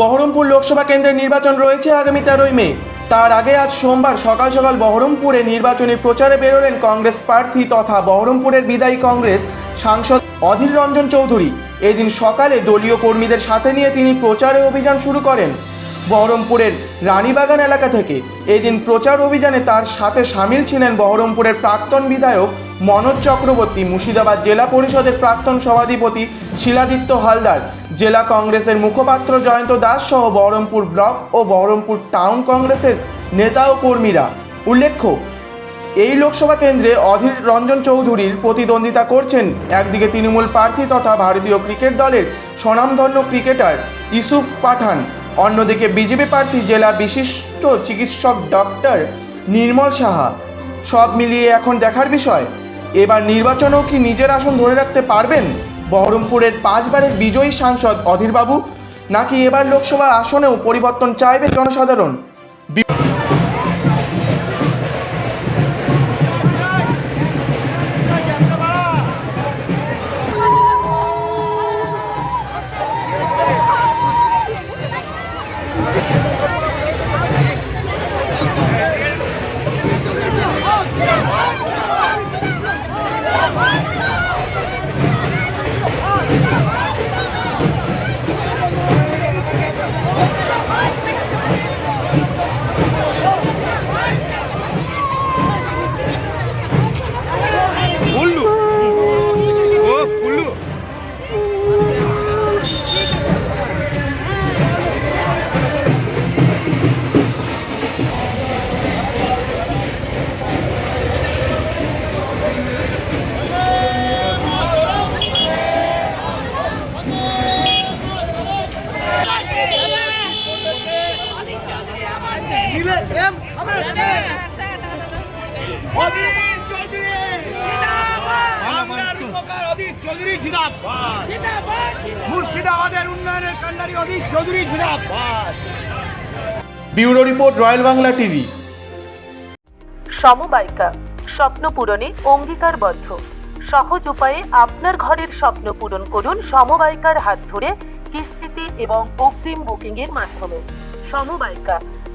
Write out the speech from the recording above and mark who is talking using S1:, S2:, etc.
S1: বহরমপুর লোকসভা কেন্দ্রের নির্বাচন রয়েছে আগামী তেরোই মে। তার আগে আজ সোমবার সকাল সকাল বহরমপুরে নির্বাচনী প্রচারে বেরোলেন কংগ্রেস প্রার্থী তথা বহরমপুরের বিদায়ী কংগ্রেস সাংসদ অধীর রঞ্জন চৌধুরী। এদিন সকালে দলীয় কর্মীদের সাথে নিয়ে তিনি প্রচারে অভিযান শুরু করেন। বহরমপুরের রানীবাগান এলাকা থেকে। এদিন প্রচার অভিযানে তার সাথে সামিল ছিলেন বহরমপুরের প্রাক্তন বিধায়ক মনোজ চক্রবর্তী, মুর্শিদাবাদ জেলা পরিষদের প্রাক্তন সভাধিপতি শিলাদিত্য হালদার, জেলা কংগ্রেসের মুখপাত্র জয়ন্ত দাস সহ বহরমপুর ব্লক ও বহরমপুর টাউন কংগ্রেসের নেতা ও কর্মীরা। উল্লেখ্য, এই লোকসভা কেন্দ্রে অধীর রঞ্জন চৌধুরীর প্রতিদ্বন্দ্বিতা করছেন একদিকে তৃণমূল প্রার্থী তথা ভারতীয় ক্রিকেট দলের স্বনামধন্য ক্রিকেটার ইসুফ পাঠান। অন্যদিকে বিজেপি প্রার্থী জেলা বিশিষ্ট চিকিৎসক ডক্টর নির্মল সাহা। সব মিলিয়ে এখন দেখার বিষয়, এবার নির্বাচনেও কি নিজের আসন ধরে রাখতে পারবেন বহরমপুরের পাঁচবারের বিজয়ী সাংসদ অধীরবাবু? নাকি এবার লোকসভা আসনেও পরিবর্তন চাইবে জনসাধারণ?
S2: মুর্শিদাবাদের উন্নয়নের কান্ডারি অধীর চৌধুরী জিন্দাবাদ
S1: bureau report Royal Bangla TV.
S3: সমবায়িকা স্বপ্ন পূরণে অঙ্গীকারবদ্ধ। সহজ উপায়ে আপনার ঘরের স্বপ্ন পূরণ করুন সমবায়িকার হাত ধরে কিস্তিতে এবং অগ্রিম বুকিং এর মাধ্যমে। সমবায়িকা